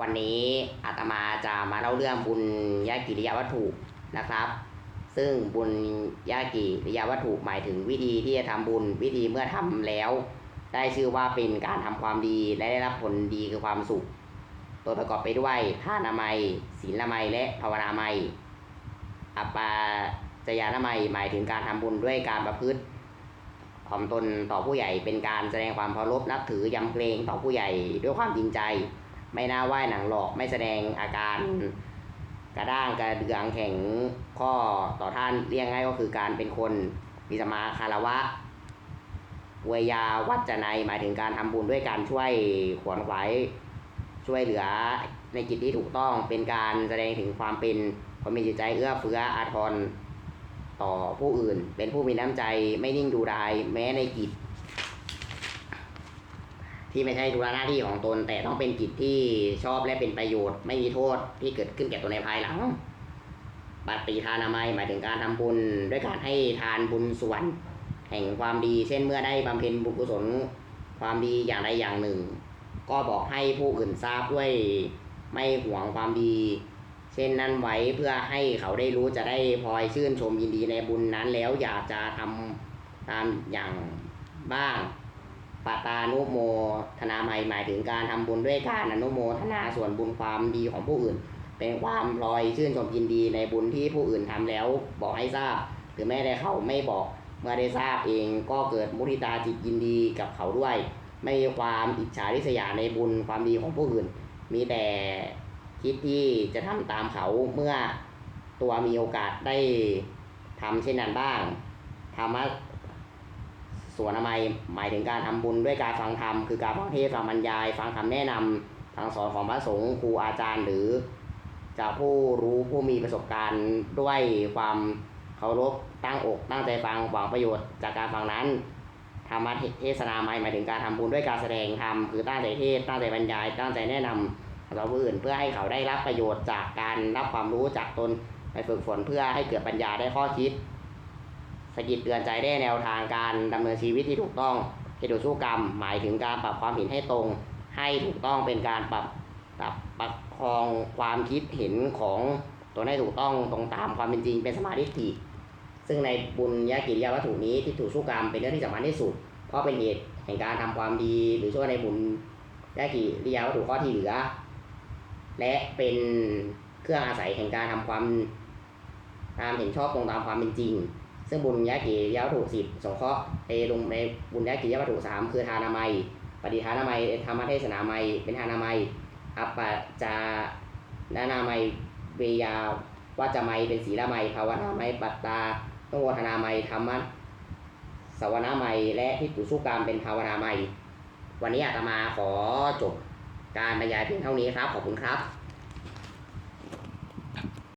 วันนี้อาตมาจะมาเล่าเรื่องบุญญากิริยาวัตถุนะครับ ซึ่งบุญญากิริยาวัตถุหมายถึงวิธีที่จะทำบุญวิธีเมื่อทำแล้ว ได้ชื่อว่าเป็นการทำความดีและได้รับผลดีคือความสุข ตัวประกอบไปด้วยทานามัยศีลนามัยและภาวนามัยอัปปาจยานามัยหมายถึงการทำบุญด้วยการประพฤติถ่อมตนต่อผู้ใหญ่เป็นการแสดงความเคารพนับถือยำเกรงต่อผู้ใหญ่ด้วยความจริงใจ ไม่น่าไหว้หนังหลอกไม่แสดงอาการกระด้างกระเดืองแข็งข้อต่อท่านเรียกง่ายก็คือการเป็นคนมีสมาคารวะเวยาวัจนัยหมายถึงการทำบุญด้วยการช่วยขวนขวายช่วยเหลือในกิจที่ถูกต้องเป็นการแสดงถึงความเป็นคนมีจิตใจเอื้อเฟื้ออาทรต่อผู้อื่น เป็นผู้มีน้ำใจไม่นิ่งดูดายแม้ในกิจ ที่ไม่ใช่ธุระหน้าที่ของตน แต่ต้องเป็นกิจที่ชอบและเป็นประโยชน์ ไม่มีโทษที่เกิดขึ้นแก่ตนในภายหลังปฏิทานามัยหมายถึงการทำบุญ ด้วยการให้ทานบุญส่วน แห่งความดี เช่นเมื่อได้บำเพ็ญบุญกุศลความดีอย่างใดอย่างหนึ่ง ก็บอกให้ผู้อื่นทราบด้วยไม่หวงความดี เช่นนั้นไว้เพื่อให้เขาได้รู้จะได้พลอยชื่นชมยินดีในบุญนั้นแล้วอยากจะทำตามอย่างบ้าง ปตานุโมทนาไมยหมายถึงการทำบุญด้วยการอนุโมทนาส่วนบุญความดีของผู้อื่น เป็นความพลอยชื่นชมยินดีในบุญที่ผู้อื่นทำแล้วบอกให้ทราบ หรือแม้แต่เขาไม่บอกเมื่อได้ทราบเองก็เกิดมุทิตาจิตยินดีกับเขาด้วย ไม่มีความอิจฉาริษยาในบุญความดีของผู้อื่น มีแต่คิดที่จะทำตามเขาเมื่อตัวมีโอกาสได้ทำเช่นนั้นบ้างธรรมะ ส่วนอมัยหมายถึงการทำบุญด้วยการฟังธรรมคือการฟังเทศฟังบรรยาย ฟังคำแนะนำทางสอนของพระสงฆ์ครูอาจารย์หรือจากผู้รู้ผู้มีประสบการณ์ด้วยความเคารพตั้งอกตั้งใจฟังหวังประโยชน์จากการฟังนั้นธรรมเทศนาหมายหมายถึงการทำบุญด้วยการแสดงธรรมคือตั้งใจเทศตั้งใจบรรยาย ตั้งใจแนะนำต่อผู้อื่นเพื่อให้เขาได้รับประโยชน์จากการรับความรู้จากตนไปฝึกฝนเพื่อให้เกิดปัญญาได้ข้อคิด สกิดเตือนใจได้แนวทางการดำเนินชีวิตที่ถูกต้องเหตุสู้กรรม หมายถึงการปรับความเห็นให้ตรง ให้ถูกต้องเป็นการปรับปรับประคองความคิดเห็นของตนให้ถูกต้องตรงตามความเป็นจริงเป็นสมาธิฏฐิซึ่งในบุญญากิริยาวัตถุนี้ที่ถูกสู้กรรมเป็นเรื่องที่สำคัญที่สุด เพราะเป็นเหตุแห่งการทำความดีหรือช่วยในบุญญากิริยาวัตถุข้อที่เหลือ และเป็นเครื่องอาศัยแห่งการทำความตามเห็นชอบตรงตามความเป็นจริง ซึ่งบุญญากิยาวัตถุสิบสงเคราะห์ในลงในบุญญากิยาวัตถุสามคือทานามัย ปฏิทานามัยธรรมเทศนามัย เป็นทานามัยอัปปะจานานามัยเวยาวัจจะมัยเป็นศีลามัยภาวนามัยปัตตาโนโมทนามัยธรรมะสวนามัยและทิฏฐุสุกรรมเป็นภาวนามัย วันนี้อาตมาขอจบการบรรยายเพียงเท่านี้ครับ ขอบคุณครับ